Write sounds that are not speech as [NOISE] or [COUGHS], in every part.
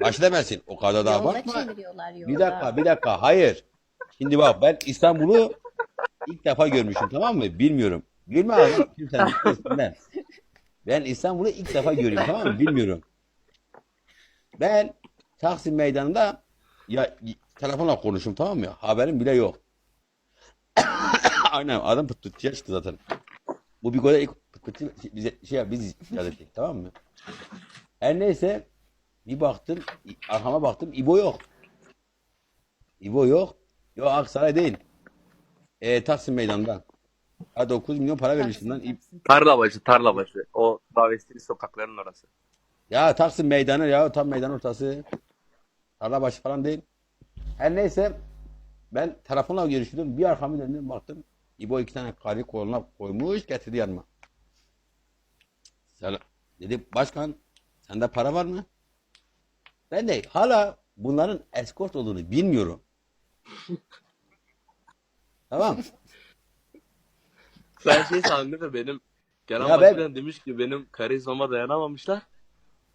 Baş demesin. O kadar da Yolda çeviriyorlar yolda. Bir dakika, bir dakika. Hayır. Şimdi bak ben İstanbul'u ilk defa görmüşüm tamam mı? Bilmiyorum. Gülme abi. Kimsen ben. Ben İstanbul'u ilk defa görüyorum tamam mı? Bilmiyorum. Ben Taksim Meydanı'nda ya telefonla konuştum tamam mı? Haberim bile yok. [COUGHS] Aynen adam pıt pıtçıya çıktı zaten. Bu bir gole ilk pıt pıtçı bize şey biz icat ettik tamam mı? Her neyse bir baktım arkama baktım İbo yok. İbo yok. Yok Aksaray değil. E, Taksim Meydanı'nda. Ha 9 milyon para vermiştim lan. Tarlabaşı, tarlabaşı. O travestili sokakların orası. Ya Taksim Meydanı ya tam meydan ortası. Tarlabaşı falan değil. Her neyse ben telefonla görüştüm. Bir arkamı döndüm baktım. İbo iki tane karı koluna koymuş getirdi yanıma. Selam. Dedi başkan sende para var mı? Ben de hala bunların eskort olduğunu bilmiyorum. tamam. Sen şey sandın mi? Benim Kenan Ya ben- demiş ki benim karizmama dayanamamışlar.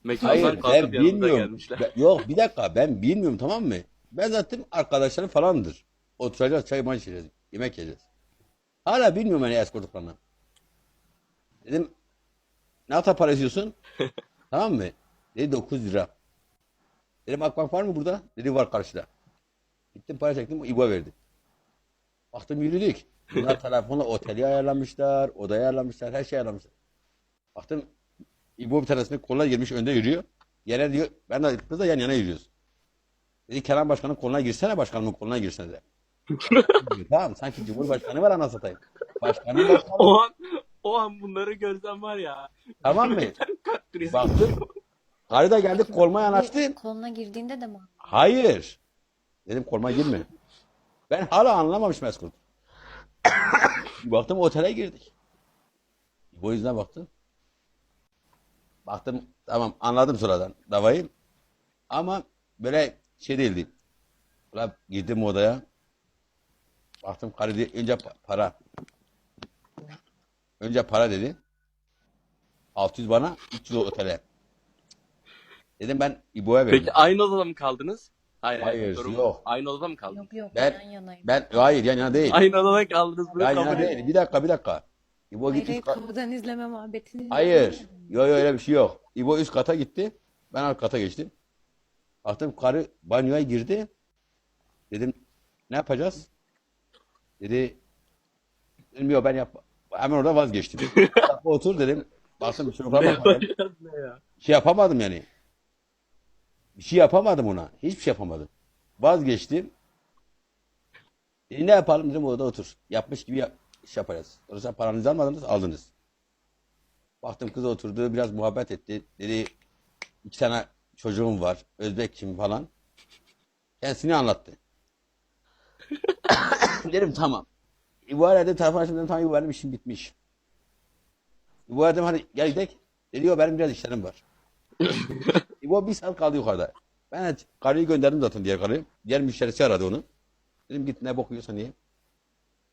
Mekandan Hayır ben bilmiyorum. Ben- yok bir dakika ben bilmiyorum tamam mı? Ben zaten arkadaşlarım falandır. Oturacağız çay man içeceğiz. Yemek yiyeceğiz. Hala bilmiyorum hani eskortluklarını. Dedim ne kadar para istiyorsun? [LAUGHS] tamam mı? Dedi 9 lira. Dedim Akbank var mı burada? Dedi var karşıda. Gittim para çektim İbo verdi. Baktım yürüdük. Bunlar [LAUGHS] telefonla oteli ayarlamışlar, odayı ayarlamışlar, her şeyi ayarlamışlar. Baktım İbo bir tanesinin koluna girmiş önde yürüyor. Yere diyor ben de kızla yan yana yürüyoruz. Dedi Kenan Başkan'ın koluna girsene başkanımın koluna girsene de. [LAUGHS] Tamam sanki Cumhurbaşkanı var anasını satayım. Başkanın başkanı. O an, o an bunları görsem var ya. Tamam mı? [LAUGHS] Baktım. Karı da geldi koluma yanaştı. Koluna girdiğinde de mi? Hayır. Dedim koluma girme. Ben hala anlamamış meskut. [COUGHS] baktım otele girdik. Bu yüzden baktım. Baktım tamam anladım sonradan davayı. Ama böyle şey değildi. Ulan girdim odaya. Baktım karı dedi, önce pa- para. Önce para dedi. 600 bana, 300 otele. Dedim ben İbo'ya verdim. Peki aynı odada mı kaldınız? Hayır, Hayır, sorum- yok. Aynı odada mı kaldınız? Yok yok Ben- yan yanayım. Ben hayır yan yana değil. Aynı odada kaldınız. Bunu Yan kabul yana edin. değil. Bir dakika bir dakika. İbo Hayır gitti. hayır üst kat- kapıdan izleme muhabbetini. Hayır. Yok yok öyle bir şey yok. İbo üst kata gitti. Ben alt kata geçtim. Baktım karı banyoya girdi. Dedim ne yapacağız? Dedi dedim yok ben yap hemen orada vazgeçtim. Bir [LAUGHS] dakika otur dedim. Baktım çocuklar bakmadım. Ne ya? Şey yapamadım yani. Bir şey yapamadım ona. Hiçbir şey yapamadım. Vazgeçtim. E ne yapalım dedim orada otur. Yapmış gibi yap, iş yaparız. Sonra paranızı almadınız aldınız. Baktım kız oturdu biraz muhabbet etti. Dedi iki tane çocuğum var. Özbek kim falan. Kendisini anlattı. [COUGHS] dedim tamam. İbu aradı telefon açtım dedim tamam benim işim bitmiş. İbu aradım hadi gel gidelim. Dedi yok benim biraz işlerim var. [LAUGHS] İbo bir saat kaldı yukarıda. Ben karıyı gönderdim zaten diğer karıyı. Diğer müşterisi aradı onu. Dedim git ne bok yiyorsan ye.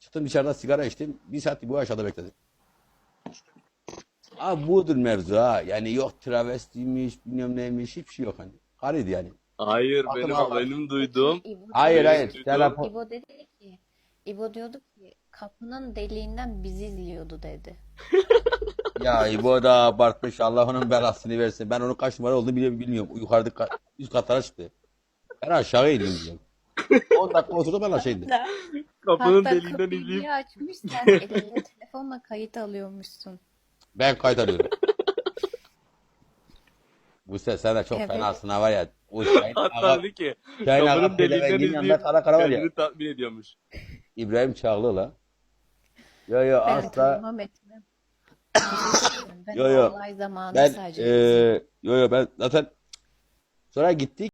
Çıktım dışarıda sigara içtim. Bir saat İbo aşağıda bekledi. Ha budur mevzu ha. Yani yok travestiymiş, bilmem neymiş, hiçbir şey yok hani. Karıydı yani. Hayır Bakın benim benim duyduğum. İbo, Hayır hayır. Telefon. İbo dedi ki İbo diyordu ki kapının deliğinden bizi izliyordu dedi. [LAUGHS] Ya İbo da abartmış. Allah onun belasını versin. Ben onun kaç numara olduğunu bile bilmiyorum. Yukarıda ka- üst katlara çıktı. Ben aşağı indim diyorum. 10 dakika oturdum ben aşağı indim. Kapının Hatta deliğinden kapıyı izleyip açmış sen elinde [LAUGHS] telefonla kayıt alıyormuşsun. Ben kayıt alıyorum. Bu ses sen de çok Evet. fenasın ha var ya. O [LAUGHS] Şahin hatta Ağa, dedi ki Şahin kapının Ağa deliğinden Pelevengi'nin yanında izleyip kara kara var ya. kendini tatmin ediyormuş. İbrahim Çağlı la. Yo yo Ben asla. ben Yo, yo. Ben eee yo yo ben zaten sonra gittik.